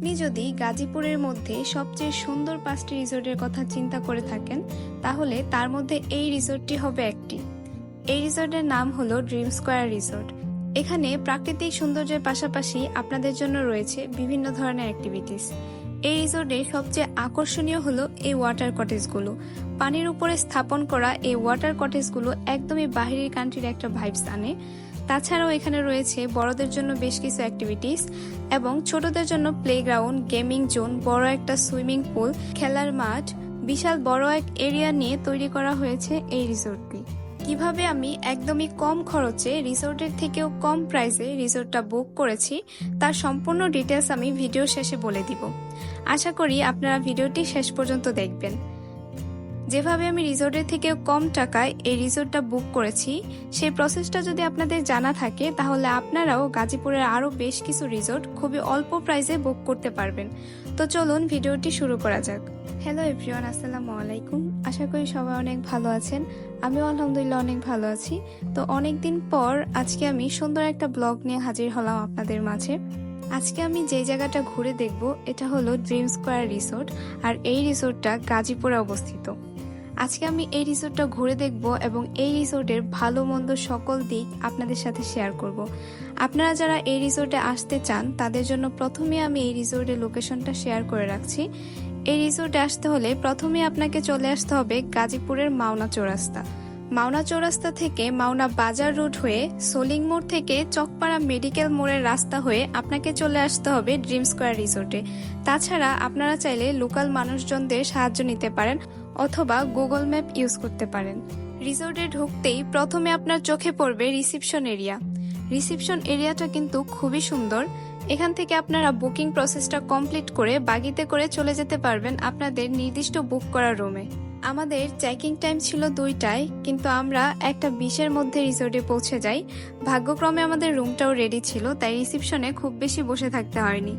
আপনি যদি গাজীপুরের মধ্যে সবচেয়ে সুন্দর পাঁচটি রিসোর্টের কথা চিন্তা করে থাকেন, তাহলে তার মধ্যে এই রিসোর্টটি হবে একটি। এই রিসোর্টের নাম হলো ড্রিম স্কোয়ার রিসোর্ট। এখানে প্রাকৃতিক সৌন্দর্যের পাশাপাশি আপনাদের জন্য রয়েছে বিভিন্ন ধরনের অ্যাক্টিভিটিস এই রিসোর্টে সবচেয়ে আকর্ষণীয় হলো এই ওয়াটার কটেজগুলো পানির উপরে স্থাপন করা এই ওয়াটার কটেজগুলো একদমই বাহিরের কান্ট্রির একটা ভাইবস আনে। তাছাড়াও এখানে রয়েছে বড়দের জন্য বেশ কিছু অ্যাক্টিভিটিস এবং ছোটদের জন্য প্লেগ্রাউন্ড গেমিং জোন বড় একটা সুইমিং পুল খেলার মাঠ, বিশাল বড় এক এরিয়া নিয়ে তৈরি করা হয়েছে এই রিসোর্টটি কীভাবে আমি একদমই কম খরচে রিসোর্টের থেকেও কম প্রাইসে রিসোর্টটা বুক করেছি, তার সম্পূর্ণ ডিটেলস আমি ভিডিও শেষে বলে দিব। আশা করি আপনারা ভিডিওটি শেষ পর্যন্ত দেখবেন। যেভাবে আমি রিসোর্টের থেকেও কম টাকায় এই রিসোর্টটা বুক করেছি, সেই প্রসেসটা যদি আপনাদের জানা থাকে, তাহলে আপনারাও গাজীপুরের আরও বেশ কিছু রিসোর্ট খুবই অল্প প্রাইসে বুক করতে পারবেন। তো চলুন ভিডিওটি শুরু করা যাক। হ্যালো এভরিওয়ান, আসসালামু আলাইকুম। আশা করি সবাই অনেক ভালো আছেন। আমিও আলহামদুলিল্লাহ অনেক ভালো আছি। তো অনেক দিন পর আজকে আমি সুন্দর একটা ব্লগ নিয়ে হাজির হলাম আপনাদের মাঝে। আজকে আমি যে জায়গাটা ঘুরে দেখব, এটা হলো ড্রিম স্কোয়ার রিসোর্ট, আর এই রিসোর্টটা গাজীপুরে অবস্থিত। আজকে আমি এই রিসোর্টটা ঘুরে দেখব এবং এই রিসোর্টের ভালো মন্দ সকল দিক আপনাদের সাথে শেয়ার করব। আপনারা যারা এই রিসোর্টে আসতে চান, তাদের জন্য প্রথমে আমি এই রিসোর্টের লোকেশনটা শেয়ার করে রাখছি। এই রিসোর্টে আসতে হলে প্রথমে আপনাকে চলে আসতে হবে গাজীপুরের মাওনা চৌরাস্তা। মাওনা চৌরাস্তা থেকে মাওনা বাজার রোড হয়ে সোলিং মোড় থেকে চকপাড়া মেডিকেল মোড়ের রাস্তা হয়ে আপনাকে চলে আসতে হবে ড্রিম স্কোয়ার রিসোর্টে। তাছাড়া আপনারা চাইলে লোকাল মানুষজনদের সাহায্য নিতে পারেন। অথবা গুগল ম্যাপ ইউজ করতে পারেন। রিসোর্টে ঢুকতেই প্রথমে আপনার চোখে পড়বে রিসিপশন এরিয়া। রিসিপশন এরিয়াটা কিন্তু খুবই সুন্দর। এখান থেকে আপনারা বুকিং প্রসেসটা কমপ্লিট করে বাগিতে করে চলে যেতে পারবেন আপনাদের নির্দিষ্ট বুক করা রুমে। আমাদের চেকিং টাইম ছিল দুইটায়, কিন্তু আমরা একটা বিশের মধ্যে রিসোর্টে পৌঁছে যাই। ভাগ্যক্রমে আমাদের রুমটাও রেডি ছিল, তাই রিসিপশনে খুব বেশি বসে থাকতে হয়নি।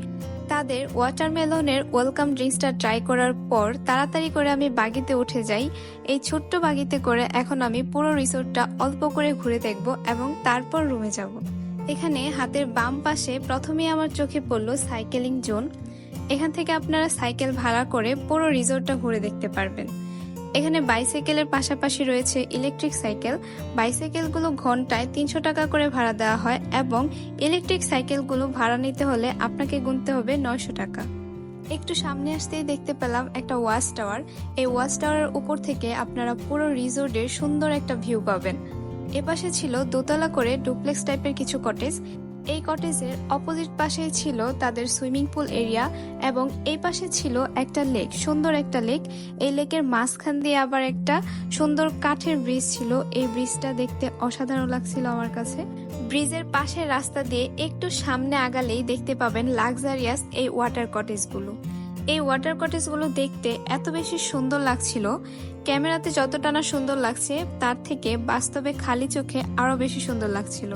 তাদের ওয়াটারমেলনের ওয়েলকাম ড্রিঙ্কসটা ট্রাই করার পর তাড়াতাড়ি করে আমি বাগিতে উঠে যাই। এই ছোট্ট বাগিতে করে এখন আমি পুরো রিসোর্টটা অল্প করে ঘুরে দেখব এবং তারপর রুমে যাব। এখানে হাতের বাম পাশে প্রথমেই আমার চোখে পড়ল সাইকেলিং জোন। এখান থেকে আপনারা সাইকেল ভাড়া করে পুরো রিসোর্টটা ঘুরে দেখতে পারবেন। এখানে বাইসাইকেলের পাশাপাশি রয়েছে ইলেকট্রিক সাইকেল। বাইসাইকেলগুলো ঘন্টায় তিনশো টাকা করে ভাড়া দেওয়া হয় এবং ইলেকট্রিক সাইকেলগুলো ভাড়া নিতে হলে আপনাকে গুনতে হবে নয়শো টাকা। একটু সামনে আসতেই দেখতে পেলাম একটা ওয়াচ টাওয়ার। এই ওয়াচ টাওয়ারের উপর থেকে আপনারা পুরো রিসোর্টের সুন্দর একটা ভিউ পাবেন। এপাশে ছিল দোতলা করে ডুপ্লেক্স টাইপের কিছু কটেজ। এই কটেজের অপোজিট পাশে ছিল তাদের সুইমিং পুল এরিয়া এবং এই পাশে ছিল একটা লেক, সুন্দর একটা লেক। এই লেকের মাঝখান দিয়ে আবার একটা সুন্দর কাঠের ব্রিজ ছিল। এই ব্রিজটা দেখতে অসাধারণ লাগছিল আমার কাছে। ব্রিজের পাশের রাস্তা দিয়ে একটু সামনে আগালেই দেখতে পাবেন লাক্সারিয়াস এই ওয়াটার কটেজগুলো। এই ওয়াটার কটেজগুলো দেখতে এত বেশি সুন্দর লাগছিল। ক্যামেরাতে যতটা না সুন্দর লাগছে, তার থেকে বাস্তবে খালি চোখে আরও বেশি সুন্দর লাগছিল।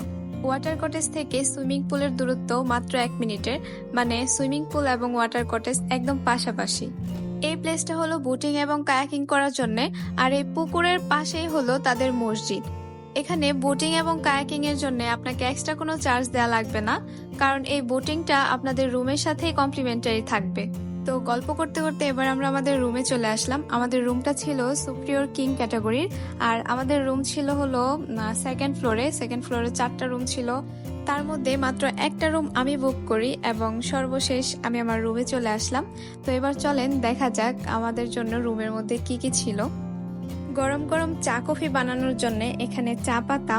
ওয়াটার কটেজ থেকে সুইমিং পুলের দূরত্ব মাত্র এক মিনিটের মানে সুইমিং পুল এবং ওয়াটার কটেজ একদম পাশাপাশি। এই প্লেসটা হলো বোটিং এবং কায়াকিং করার জন্য, আর এই পুকুরের পাশেই হলো তাদের মসজিদ। এখানে বোটিং এবং কায়াকিং এর জন্য আপনাকে এক্সট্রা কোনো চার্জ দেওয়া লাগবে না, কারণ এই বোটিংটা আপনাদের রুমের সাথেই কমপ্লিমেন্টারি থাকবে। তো গল্প করতে করতে এবার আমরা আমাদের রুমে চলে আসলাম। আমাদের রুমটা ছিল সুপ্রিয়র কিং ক্যাটাগরির আর আমাদের রুম ছিল হলো সেকেন্ড ফ্লোরে সেকেন্ড ফ্লোরে চারটা রুম ছিল। তার মধ্যে মাত্র একটা রুম আমি বুক করি এবং সর্বশেষ আমি আমার রুমে চলে আসলাম। তো এবার চলেন, দেখা যাক আমাদের জন্য রুমের মধ্যে কি কি ছিল। গরম গরম চা কফি বানানোর জন্য এখানে চা পাতা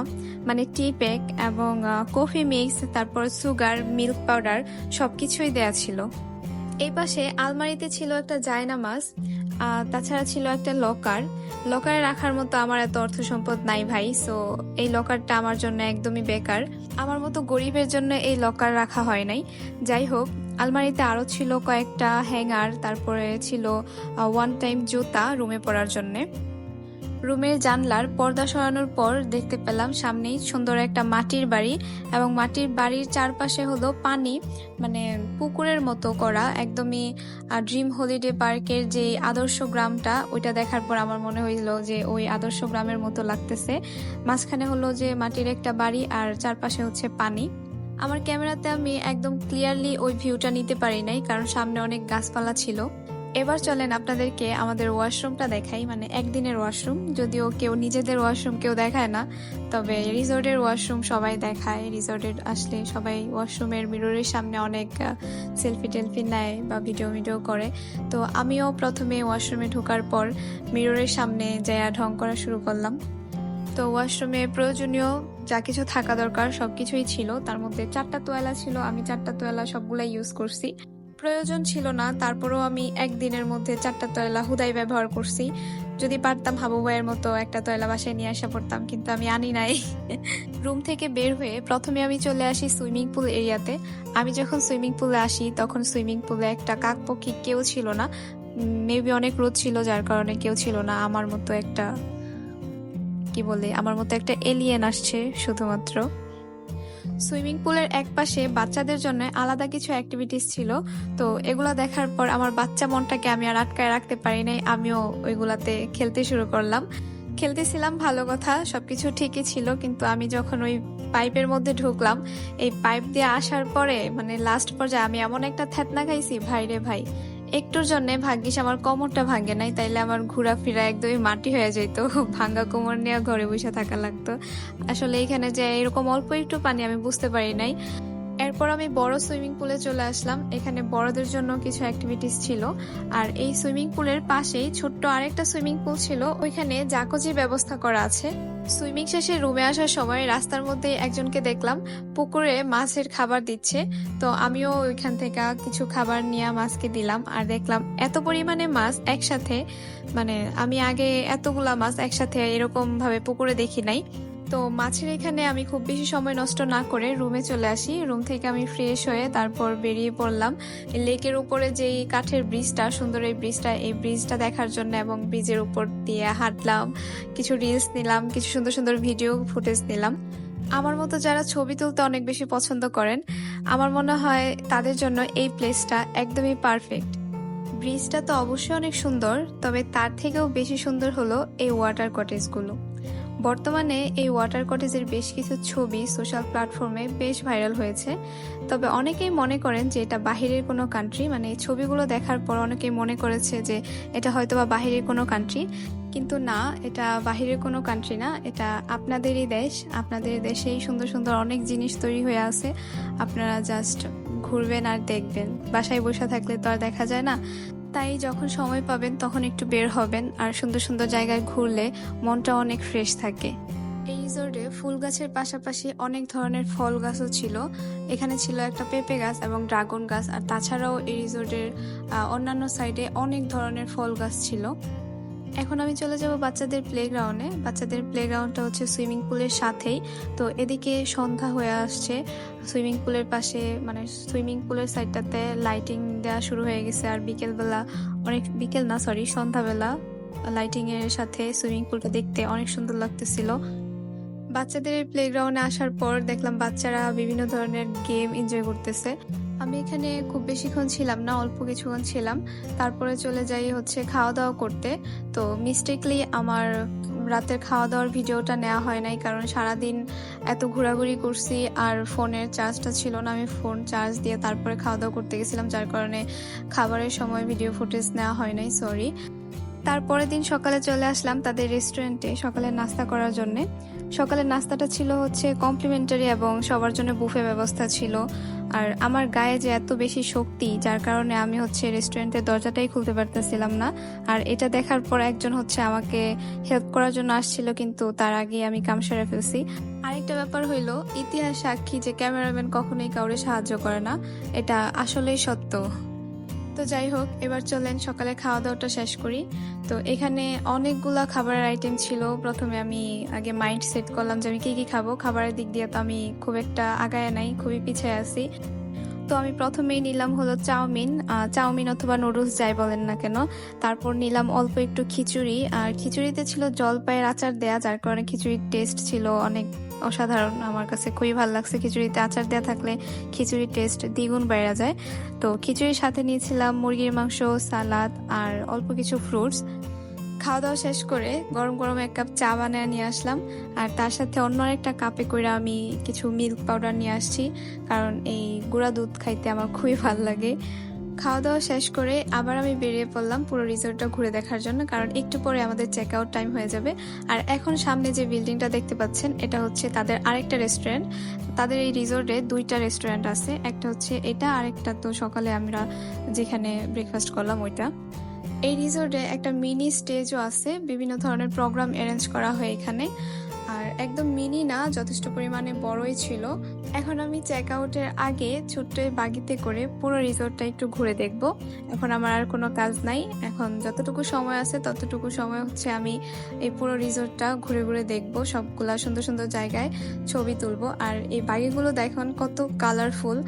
মানে টি প্যাক এবং কফি মিক্স তারপর সুগার মিল্ক পাউডার সবকিছুই দেয়া ছিল। এই পাশে আলমারিতে ছিল একটা জায়নামাজ তাছাড়া ছিল একটা লকার। লকারে রাখার মতো আমার এত অর্থ সম্পদ নাই ভাই সো এই লকারটা আমার জন্য একদমই বেকার। আমার মতো গরিবের জন্য এই লকার রাখা হয় নাই। যাই হোক, আলমারিতে আরও ছিল কয়েকটা হ্যাঙ্গার, তারপরে ছিল ওয়ান টাইম জুতা রুমে পড়ার জন্যে। রুমের জানলার পর্দা সরানোর পর দেখতে পেলাম সামনেই সুন্দর একটা মাটির বাড়ি এবং মাটির বাড়ির চারপাশে হলো পানি মানে পুকুরের মতো করা, একদমই ড্রিম হলিডে পার্কের যে আদর্শ গ্রামটা, ওইটা দেখার পর আমার মনে হইল যে ওই আদর্শ গ্রামের মতো লাগতেছে। মাঝখানে হলো যে মাটির একটা বাড়ি আর চারপাশে হচ্ছে পানি। আমার ক্যামেরাতে আমি একদম ক্লিয়ারলি ওই ভিউটা নিতে পারি নাই, কারণ সামনে অনেক গাছপালা ছিল। এবার চলেন আপনাদেরকে আমাদের ওয়াশরুমটা দেখাই মানে একদিনের ওয়াশরুম যদিও কেউ নিজেদের ওয়াশরুম কেউ দেখায় না, তবে রিসোর্টের ওয়াশরুম সবাই দেখায়। রিসোর্টের আসলে সবাই ওয়াশরুমের মিররের সামনে অনেক সেলফি টেলফি নেয় বা ভিডিও ভিডিও করে। তো আমিও প্রথমে ওয়াশরুমে ঢোকার পর মিররের সামনে যায়া ঢং করা শুরু করলাম। তো ওয়াশরুমে প্রয়োজনীয় যা কিছু থাকা দরকার সবকিছুই ছিল। তার মধ্যে চারটা তোয়ালা ছিল, আমি চারটা তোয়ালা সবগুলাই ইউজ করছি। প্রয়োজন ছিল না, তারপরেও আমি একদিনের মধ্যে চারটা তয়লা হুদাই ব্যবহার করছি। যদি পারতাম হাবু ভাইয়ের মতো একটা তয়লা বাসায় নিয়ে আসা পড়তাম, কিন্তু আমি আনি নাই। রুম থেকে বের হয়ে প্রথমে আমি চলে আসি সুইমিং পুল এরিয়াতে। আমি যখন সুইমিং পুলে আসি, তখন সুইমিং পুলে একটা কাকপক্ষী কেউ ছিল না। মেবি অনেক রোদ ছিল, যার কারণে কেউ ছিল না। আমার মতো একটা, কি বলে, আমার মতো একটা এলিয়েন আসছে শুধুমাত্র। সুইমিং পুলের এক পাশে বাচ্চাদের জন্য আলাদা কিছু অ্যাক্টিভিটিস ছিল। তো এগুলো দেখার পর আমার বাচ্চা মনটাকে আমি আর আটকায় রাখতে পারি নাই, আমিও ওইগুলাতে খেলতে শুরু করলাম। খেলতেছিলাম, ভালো কথা, সবকিছু ঠিকই ছিল, কিন্তু আমি যখন ওই পাইপের মধ্যে ঢুকলাম, এই পাইপ দিয়ে আসার পরে মানে লাস্ট পর্যায়ে আমি এমন একটা থ্যাতনা খাইছি, ভাই রে ভাই একটুর জন্য ভাগ্যিস আমার কোমরটা ভাঙে নাই, তাইলে আমার ঘোরাফেরা একদমই মাটি হয়ে যেত ভাঙ্গা কোমর নিয়ে ঘরে বসে থাকা লাগতো। আসলে এখানে যে এরকম অল্প একটু পানি আমি বুঝতে পারি নাই। এরপর আমি বড় সুইমিং পুলে চলে আসলাম। এখানে বড়দের জন্য কিছু অ্যাক্টিভিটিস ছিল। আর এই সুইমিং পুলের পাশেই ছোট্ট আরেকটা সুইমিং পুল ছিল। ওইখানে জাকজি ব্যবস্থা করা আছে। সুইমিং শেষে রুমে আসার সময় রাস্তার মধ্যে একজনকে দেখলাম। পুকুরে মাছের খাবার দিচ্ছে। তো আমিও ওইখান থেকে কিছু খাবার নিয়ে মাছকে দিলাম। আর দেখলাম এত পরিমাণে মাছ একসাথে মানে আমি আগে এতগুলা মাছ একসাথে এরকম ভাবে পুকুরে দেখি নাই। তো মাছের এখানে আমি খুব বেশি সময় নষ্ট না করে রুমে চলে আসি। রুম থেকে আমি ফ্রেশ হয়ে তারপর বেরিয়ে পড়লাম। লেকের উপরে যেই কাঠের ব্রিজটা, সুন্দর এই ব্রিজটা এই ব্রিজটা দেখার জন্য এবং ব্রিজের উপর দিয়ে হাঁটলাম, কিছু রিলস নিলাম, কিছু সুন্দর সুন্দর ভিডিও ফুটেজ নিলাম। আমার মতো যারা ছবি তুলতে অনেক বেশি পছন্দ করেন, আমার মনে হয় তাদের জন্য এই প্লেসটা একদমই পারফেক্ট ব্রিজটা তো অবশ্যই অনেক সুন্দর, তবে তার থেকেও বেশি সুন্দর হলো এই ওয়াটার কটেজগুলো বর্তমানে এই ওয়াটার কটেজের বেশ কিছু ছবি সোশ্যাল প্ল্যাটফর্মে বেশ ভাইরাল হয়েছে। তবে অনেকেই মনে করেন যে এটা বাহিরের কোনো কান্ট্রি মানে এই ছবিগুলো দেখার পর অনেকেই মনে করেছে যে এটা হয়তো বা বাহিরের কোনো কান্ট্রি কিন্তু না, এটা বাহিরের কোনো কান্ট্রি না, এটা আপনাদেরই দেশ। আপনাদের দেশেই সুন্দর সুন্দর অনেক জিনিস তৈরি হয়ে আছে। আপনারা জাস্ট ঘুরবেন আর দেখবেন। বাসায় বসে থাকলে তো আর দেখা যায় না। তাই যখন সময় পাবেন তখন একটু বের হবেন আর সুন্দর সুন্দর জায়গায় ঘুরলে মনটা অনেক ফ্রেশ থাকে। এই রিসোর্টে ফুল গাছের পাশাপাশি অনেক ধরনের ফল গাছও ছিল। এখানে ছিল একটা পেঁপে গাছ এবং ড্রাগন গাছ আর তাছাড়াও এই রিসোর্টের অন্যান্য সাইডে অনেক ধরনের ফল গাছ ছিল। এখন আমি চলে যাব বাচ্চাদের প্লেগ্রাউন্ডে বাচ্চাদের প্লেগ্রাউন্ডটা হচ্ছে সুইমিং পুলের সাথেই। তো এদিকে সন্ধ্যা হয়ে আসছে। সুইমিং পুলের পাশে মানে সুইমিং পুলের সাইডটাতে লাইটিং দেওয়া শুরু হয়ে গেছে। আর বিকেলবেলা, অনেক বিকেল না সরি সন্ধ্যাবেলা লাইটিং এর সাথে সুইমিং পুলটা দেখতে অনেক সুন্দর লাগতেছিল। বাচ্চাদের প্লেগ্রাউন্ডে আসার পর দেখলাম বাচ্চারা বিভিন্ন ধরনের গেম এনজয় করতেছে। আমি এখানে খুব বেশিক্ষণ ছিলাম না, অল্প কিছুক্ষণ ছিলাম। তারপরে চলে যাই হচ্ছে খাওয়া দাওয়া করতে। তো মিস্টেকলি আমার রাতের খাওয়া দাওয়ার ভিডিওটা নেওয়া হয় নাই, কারণ সারাদিন এত ঘোরাঘুরি করছি আর ফোনের চার্জটা ছিল না। আমি ফোন চার্জ দিয়ে তারপরে খাওয়া দাওয়া করতে গেছিলাম, যার কারণে খাবারের সময় ভিডিও ফুটেজ নেওয়া হয় নাই সরি তারপরের দিন সকালে চলে আসলাম তাদের রেস্টুরেন্টে সকালে নাস্তা করার জন্য। সকালের নাস্তাটা ছিল হচ্ছে কমপ্লিমেন্টারি এবং সবার জন্য বুফে ব্যবস্থা ছিল। আর আমার গায়ে যে এত বেশি শক্তি, যার কারণে আমি হচ্ছে রেস্টুরেন্টের দরজাটাই খুলতে পারতেছিলাম না। আর এটা দেখার পর একজন হচ্ছে আমাকে হেল্প করার জন্য আসছিল, কিন্তু তার আগে আমি কাম সেরে ফেলছি। আরেকটা ব্যাপার হইল, ইতিহাস সাক্ষী যে ক্যামেরাম্যান কখনোই কাউরে সাহায্য করে না, এটা আসলেই সত্য। তো যাই হোক, এবার চলেন সকালে খাওয়া দাওয়াটা শেষ করি। তো এখানে অনেকগুলা খাবারের আইটেম ছিল। প্রথমে আমি আগে মাইন্ড সেট করলাম যে আমি কি কি খাব। খাবারের দিক দিয়ে তো আমি খুব একটা আগায় নাই, খুবই পিছিয়ে আছি। তো আমি প্রথমেই নিলাম হলো চাউমিন। চাউমিন অথবা নুডলস যাই বলেন না কেন। তারপর নিলাম অল্প একটু খিচুড়ি। আর খিচুড়িতে ছিল জলপাইয়ের আচার দেয়া, যার কারণে খিচুড়ির টেস্ট ছিল অনেক অসাধারণ। আমার কাছে খুবই ভালো লাগছে। খিচুড়িতে আচার দেওয়া থাকলে খিচুড়ির টেস্ট দ্বিগুণ বেড়ে যায়। তো খিচুড়ির সাথে নিয়েছিলাম মুরগির মাংস, সালাদ আর অল্প কিছু ফ্রুটস খাওয়া দাওয়া শেষ করে গরম গরম এক কাপ চা বানিয়ে নিয়ে আসলাম। আর তার সাথে অন্য একটা কাপে করে আমি কিছু মিল্ক পাউডার নিয়ে আসছি। কারণ এই গুঁড়া দুধ খাইতে আমার খুবই ভালো লাগে। খাওয়া দাওয়া শেষ করে আবার আমি বেরিয়ে পড়লাম পুরো রিসোর্টটা ঘুরে দেখার জন্য, কারণ একটু পরে আমাদের চেক আউট টাইম হয়ে যাবে। আর এখন সামনে যে বিল্ডিংটা দেখতে পাচ্ছেন, এটা হচ্ছে তাদের আরেকটা রেস্টুরেন্ট তাদের এই রিসোর্টে দুইটা রেস্টুরেন্ট আছে, একটা হচ্ছে এটা আরেকটা তো সকালে আমরা যেখানে ব্রেকফাস্ট করলাম ওইটা। এই রিসোর্টে একটা মিনি স্টেজও আছে, বিভিন্ন ধরনের প্রোগ্রাম অ্যারেঞ্জ করা হয় এখানে। আর একদম মিনি না, যথেষ্ট পরিমাণে বড়ই ছিল। এখন আমি চেক আউটের আগে ছোট্ট বাগিতে করে পুরো রিসোর্টটা একটু ঘুরে দেখব। এখন আমার আর কোনো কাজ নাই। এখন যতটুকু সময় আছে, ততটুকু সময় হচ্ছে আমি এই পুরো রিসোর্টটা ঘুরে ঘুরে দেখব, সবগুলা সুন্দর সুন্দর জায়গায় ছবি তুলবো। আর এই বাগিগুলো দেখুন কত কালারফুল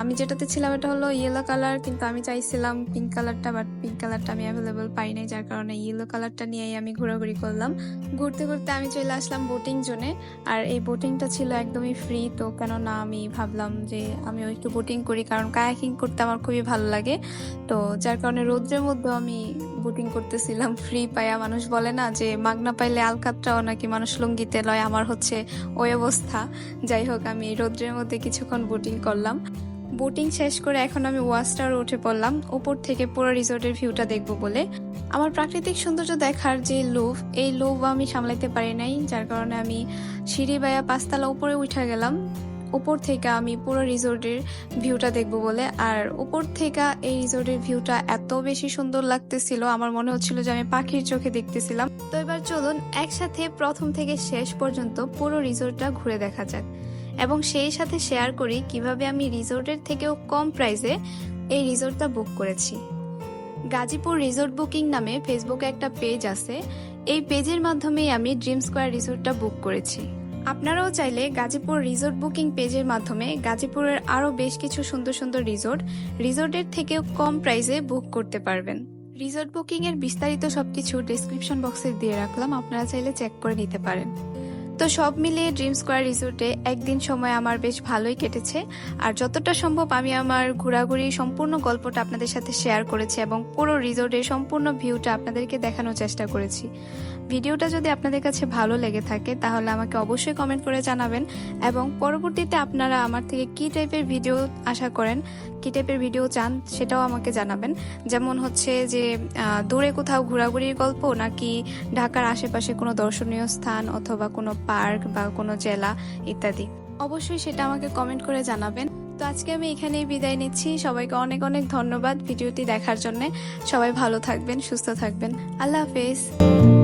আমি যেটাতে ছিলাম এটা হলো ইয়েলো কালার কিন্তু আমি চাইছিলাম পিঙ্ক কালারটা বাট পিঙ্ক কালারটা আমি অ্যাভেলেবল পাই নাই, যার কারণে ইয়েলো কালারটা নিয়েই আমি ঘোরাঘুরি করলাম। ঘুরতে ঘুরতে আমি চলে আসলাম বোটিং আর এই বোটিংটা ছিল একদমই ফ্রি তো কেননা আমি ভাবলাম যে আমিও একটু বোটিং করি, কারণ কায়াকিং করতে আমার খুবই ভালো লাগে। তো যার কারণে রোদ্রের মধ্যেও আমি বোটিং করতেছিলাম। ফ্রি পায়া মানুষ বলে না যে মাগনা পাইলে আলকাতটাও নাকি মানুষ লঙ্গিতে লয়, আমার হচ্ছে ওই অবস্থা। যাই হোক, আমি রোদ্রের মধ্যে কিছুক্ষণ বোটিং করলাম। বোটিং শেষ করে এখন আমি ওয়াচ টাওয়ার উঠে পড়লাম। ওপর থেকে পুরো রিসোর্টের ভিউটা দেখব বলে। আমার প্রাকৃতিক সৌন্দর্য দেখার যে লোভ, এই লোভ আমি সামলাইতে পারি নাই, যার কারণে আমি সিঁড়ি বায়া পাঁচতলা উপরে উঠে গেলাম। উপর থেকে আমি পুরো রিসোর্টের ভিউটা দেখব বলে, আর উপর থেকে এই রিসোর্টের ভিউটা এত বেশি সুন্দর লাগতেছিল, আমার মনে হচ্ছিল যে আমি পাখির চোখে দেখতেছিলাম। তো এবার চলুন একসাথে প্রথম থেকে শেষ পর্যন্ত পুরো রিসোর্টটা ঘুরে দেখা যাক, এবং সেই সাথে শেয়ার করি কীভাবে আমি রিসোর্টের থেকেও কম প্রাইসে এই রিসোর্টটা বুক করেছি। গাজীপুর রিসোর্ট বুকিং নামে ফেসবুকে একটা পেজ আছে। এই পেজের মাধ্যমেই আমি ড্রিম স্কোয়ার রিসোর্টটা বুক করেছি। আপনারাও চাইলে গাজীপুর রিসোর্ট বুকিং পেজের মাধ্যমে গাজীপুরের আরও বেশ কিছু সুন্দর সুন্দর রিসোর্ট রিসোর্টের থেকেও কম প্রাইসে বুক করতে পারবেন। রিসোর্ট বুকিং এর বিস্তারিত সবকিছু ডিসক্রিপশন বক্সে দিয়ে রাখলাম, আপনারা চাইলে চেক করে নিতে পারেন। তো সব মিলিয়ে ড্রিম স্কোয়ার রিসোর্টে একদিন সময় আমার বেশ ভালোই কেটেছে। আর যতটা সম্ভব আমি আমার ঘোরাঘুরি সম্পূর্ণ গল্পটা আপনাদের সাথে শেয়ার করেছি এবং পুরো রিসোর্টের সম্পূর্ণ ভিউটা আপনাদেরকে দেখানোর চেষ্টা করেছি। ভিডিওটা যদি আপনাদের কাছে ভালো লেগে থাকে, তাহলে আমাকে অবশ্যই কমেন্ট করে জানাবেন এবং পরবর্তীতে আপনারা আমার থেকে কি টাইপের ভিডিও আশা করেন কি টাইপের ভিডিও চান, সেটাও আমাকে জানাবেন। যেমন হচ্ছে যে দূরে কোথাও ঘোরাঘুরির গল্প নাকি ঢাকার আশেপাশে কোনো দর্শনীয় স্থান অথবা কোনো পার্ক বা কোনো জেলা ইত্যাদি। অবশ্যই সেটা আমাকে কমেন্ট করে জানাবেন। তো আজকে আমি এখানেই বিদায় নিচ্ছি। সবাইকে অনেক অনেক ধন্যবাদ ভিডিওটি দেখার জন্য। সবাই ভালো থাকবেন, সুস্থ থাকবেন। আল্লাহ হাফেজ।